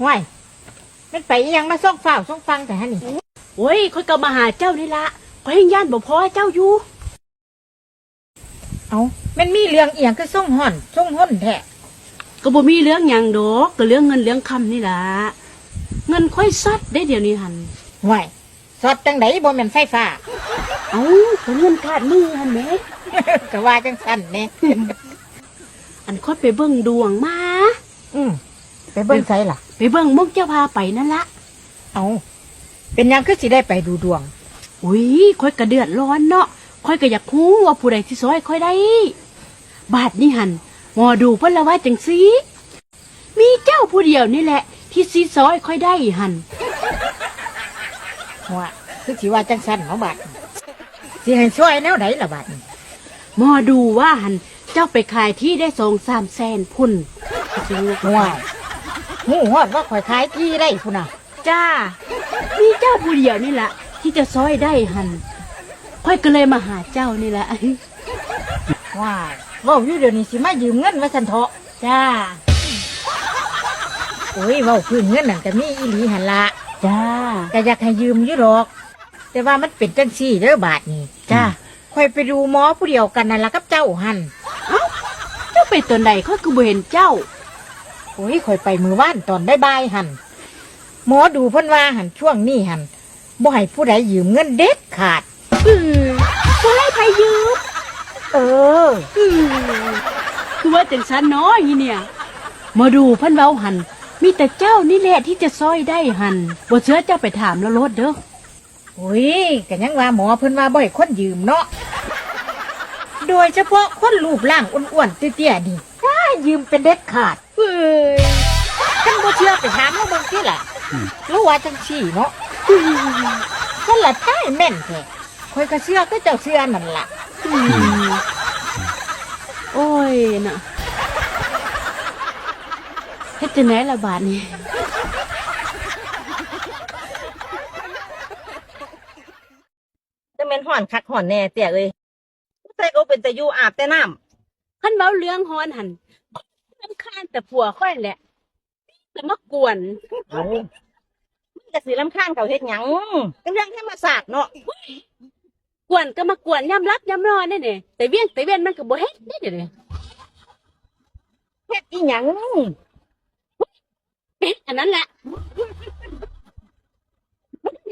ห้วยมันไปอิหยังมาส่องฝ้าวส่องฟังแต่ฮะนี่โอ้ยค่อยก็มาหาเจ้านี่ละค่อยยังย่านบ่พอเจ้าอยู่ เอามันมีเรื่องเอียงคือส่งห่อนส่งห่นแท้ก็บ่มีเรื่องหยังดอกก็เรื่องเงินเรื่องคำนี่ล่ะเงินค่อยซัดได้เดี๋ยวนี้หันห้วยสอดจังไดบ่แม่นไฟฟ้า เอ้าก็เงินขาดมือหันแหมก็ว่าจังสั่นแหน่อันค่อยไปเบิ่งดวงมา อืมไปเบิ่งไสล่ะไป เบิ่งมุกเจ้าพาไปนั่นละเอาเป็นหยังคือสิได้ไปดูดวง อุ้ยค่อยก็เดือดร้อนเนาะค่อยก็อยากฮู้ว่าผู้ใดที่ซอยค่อยได้ บาทนี่หันหมอดูเพิ่นละว่าจังซี่มีเจ้าผู้เดียวนี่แหละ ที่ซีซอยค่อยได้หันว่าคือสิว่าจังสั่นเนาะบาดนี้สิให้ช่วยแนวไหนล่ะบาดนี้หมอดูว่าหันเจ้าไปขายที่ได้สองสามแสนพุ่นจริงห้วย หูฮอดว่าข่อยขายที่ได้พุ่นน่ะ จ้า มีเจ้าผู้เดียวนี่แหละที่จะซอยได้หันค่อยก็เลยมาหาเจ้านี่แหละว้ายเว้าอยู่เดี๋ยวนี้สิมายืมเงินว่าซั่นเถาะจ้าโอ้ยเว้าพื้นเงินนั่นก็มีอีหลีหั่นละจ้าก็อยากให้ยืมอยู่หรอก แต่ว่ามันเป็นจังซี่เด้อบาดนี้จ้าข่อยไปดูหมอผู้เดียวกันนั่นล่ะกับเจ้าหันเจ้าไปตัวไหนค่อยก็บ่เห็นเจ้า โอ้ยข่อยไปมือว่านตอนบ่ายๆหันหมอดูเพิ่นว่าหันช่วงนี้หันบ่ให้ผู้ใดยืมเงินเด็ดขาดอือบ่ให้ใครยืมเอออือคือว่าจังซันเนาะอีเนี่ยหมาดูเพันเว้าหัน มีแต่เจ้านี่แหละที่จะซอยได้หันบ่เชื่อเจ้าไปถามแล้วรถเด้อโอ้ยก็ยังว่าหมอเพิ่นว่าบ่ให้คนยืมเนาะโดยเฉพาะคนรูปร่างอ้วนๆเตี้ยๆนี่ถ้ายืมเป็นเด็ดขาด เอ้ยท่านบ่เชื่อไปถามเราเบิ่งติล่ะรู้ว่าจังซี่เนาะคนละท้ายแม่นแท้ข่อยก็เชื่อก็เจ้าเชื่อนั่นล่ะอืมโอ้ยน่ะเฮ็ดจังไหนล่ะบาดนี้จะเป็นห่อนคักห่อนแน่เตี่ยเอ้ยใส่ก็เป็นแต่อยู่อาบแต่น้คันเว้าเรื่องฮอนหันรำคาญแต่ผัวค่อยแหละแต่มากวนำเอามันจะสีลำข้านเขาเฮ็ดหยังก็เรื่องธรรมศาสตร์เนาะกวนก็มากวนยามรับยามนอนนี่นี่แต่เวียงแต่เวียนมันก็บ่เฮ็ดได้เดี๋ยวนี้เฮ็ดอีหยังเฮ็ดอันนั้นแหละ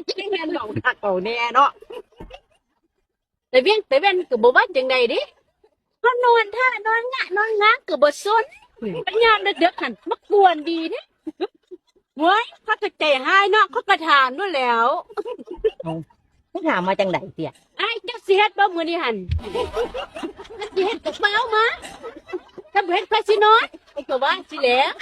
จะแม่นหลงคักเขาแน่เนาะแต่เวียงแต่เวียนก็บ่ว่าจังใดเดิก็นอนท่านอนงะนอนงะก็บ่สน ปัญญามเด็กๆหันมากวนดีเด้เว้ยเขาก็ใจหายเนาะเขาก็ถามนู่นแหล้วไม่ถามมาจังไดเตี่ยไอ้เจ้าสิเฮ็ดบ่มื้อนี้หั่นถ้าสิเฮ็ดก็เปล่ามาถ้าบ่เฮ็ดไปสินอนไอ้ก็ว่าสิแหล้ว